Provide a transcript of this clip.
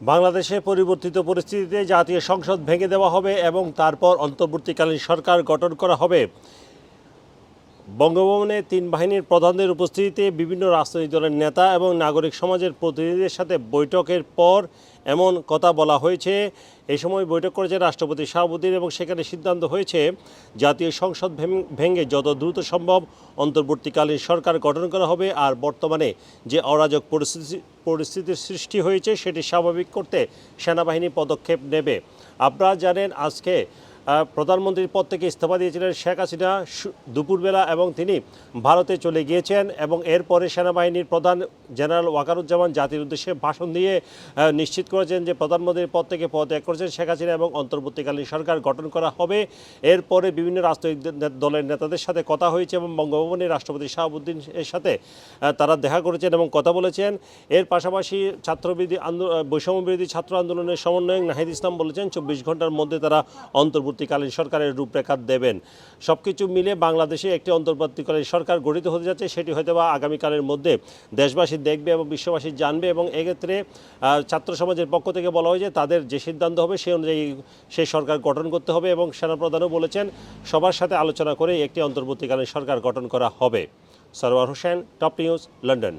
বাংলাদেশে পরিবর্তিত পরিস্থিতিতে জাতীয় সংসদ ভেঙে দেওয়া হবে এবং তারপর অন্তর্বর্তীকালীন সরকার গঠন করা হবে। বঙ্গভবনে তিন বাহিনীর প্রধানদের উপস্থিতিতে বিভিন্ন রাজনৈতিক দলের নেতা এবং নাগরিক সমাজের প্রতিনিধিদের সাথে বৈঠকের পর এমন কথা বলা হয়েছে। এই সময় বৈঠক করেছে রাষ্ট্রপতি শাহাবুদ্দিন এবং সেখানে সিদ্ধান্ত হয়েছে, জাতীয় সংসদ ভেঙ- যত দ্রুত সম্ভব অন্তর্বর্তীকালীন সরকার গঠন করা হবে আর বর্তমানে যে অরাজক পরিস্থিতি, পরিস্থিতির সৃষ্টি হয়েছে সেটি স্বাভাবিক করতে সেনাবাহিনী পদক্ষেপ নেবে। আপনারা জানেন আজকে প্রধানমন্ত্রীর পদ থেকে ইস্তফা দিয়েছিলেন শেখ হাসিনা। দুপুরবেলা এবং তিনি ভারতে চলে গিয়েছেন এবং এরপরে সেনাবাহিনীর প্রধান জেনারেল ওয়াকারুজ্জামান জাতির উদ্দেশ্যে ভাষণ দিয়ে নিশ্চিত করেছেন যে প্রধানমন্ত্রীর পদ থেকে পদত্যাগ করেছেন শেখ হাসিনা এবং অন্তর্বর্তীকালীন সরকার গঠন করা হবে। এরপরে বিভিন্ন রাজনৈতিক দলের নেতাদের সাথে কথা হয়েছে এবং বঙ্গভবনে রাষ্ট্রপতি শাহাবুদ্দিন এর সাথে তারা দেখা করেছেন এবং কথা বলেছেন। এর পাশাপাশি ছাত্রবিরোধী আন্দোলন বৈষম্য বিরোধী ছাত্র আন্দোলনের সমন্বয়ক নাহিদ ইসলাম বলেছেন, চব্বিশ ঘণ্টার মধ্যে তারা অন্তর্বর্তীকালীন সরকারের রূপরেখা দেবেন। সব কিছু মিলে বাংলাদেশে একটি অন্তর্বর্তীকালীন সরকার গঠিত হতে যাচ্ছে, সেটি হয়তো বা আগামীকালের মধ্যে দেশবাসী দেখবে এবং বিশ্ববাসী জানবে এবং এক্ষেত্রে ছাত্র সমাজের পক্ষ থেকে বলা হয়েছে তাদের যে সিদ্ধান্ত হবে সেই অনুযায়ী সেই সরকার গঠন করতে হবে এবং সেনাপ্রধানও বলেছেন, সবার সাথে আলোচনা করে একটি অন্তর্বর্তীকালীন সরকার গঠন করা হবে। Sarwar Hossain, top news, London.